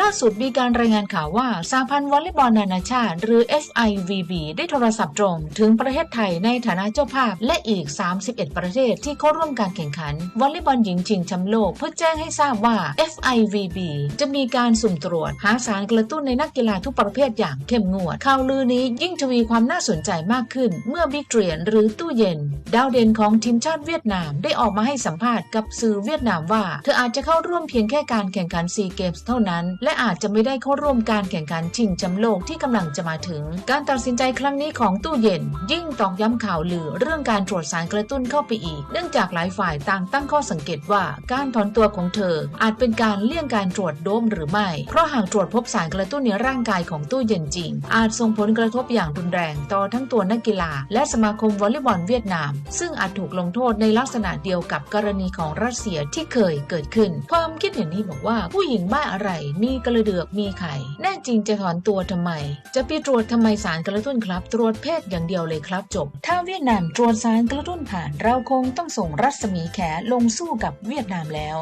ล่าสุดมีการรายงานข่าวว่าสาพันธ์วอลเลย์บอลนานาชาติ หรือ FIVB ได้โทรศัพท์ตรงถึงประเทศไทยในฐานะเจ้าภาพ และอีก 31 ประเทศที่เข้าร่วมการแข่งขันวอลเลย์บอลหญิงชิงแชมป์โลก เพื่อแจ้งให้ทราบว่า FIVB จะมีการสุ่มตรวจ หาสารกระตุ้นในนักกีฬาทุกประเภทอย่างเข้มงวดข่าวลือนี้ยิ่งทวีความน่าสนใจมากขึ้น เมื่อบิ๊กเรียนหรือตู้เย็น ดาวเด่นของทีมชาติเวียดนามได้ออกมาให้สัมภาษณ์กับสื่อเวียดนามว่า เธออาจจะเข้าร่วมเพียงแค่การแข่งขันซีเกมส์เท่านั้นและอาจจะไม่ได้เข้าร่วมการแข่งขันชิงแชมป์โลกที่กำลังจะมาถึง การตัดสินใจครั้งนี้ของตู้เย็น ยิ่งตอกย้ำข่าวลือเรื่องการตรวจสารกระตุ้นเข้าไปอีก เนื่องจากหลายฝ่ายต่างตั้งข้อสังเกตว่าการถอนตัวของเธอ อาจเป็นการเลี่ยงการตรวจโดมหรือไม่ เพราะหากตรวจพบสารกระตุ้นในร่างกายของตู้เย็นจริง อาจส่งผลกระทบอย่างรุนแรงต่อทั้งตัวนักกีฬา และสมาคมวอลเลย์บอลเวียดนาม ซึ่งอาจถูกลงโทษในลักษณะเดียวกับกรณีของรัสเซียที่เคยเกิดขึ้น ความคิดเห็นนี้บอกว่าผู้หญิงบ้าอะไรมีกระเดือกมีไข่ แน่จริงจะถอนตัวทำไม จะไปตรวจทำไมสารกระตุ้นครับ ตรวจเพศอย่างเดียวเลยครับจบ ถ้าเวียดนามตรวจสารกระตุ้นผ่าน เราคงต้องส่งรัศมีแขลงสู้กับเวียดนามแล้ว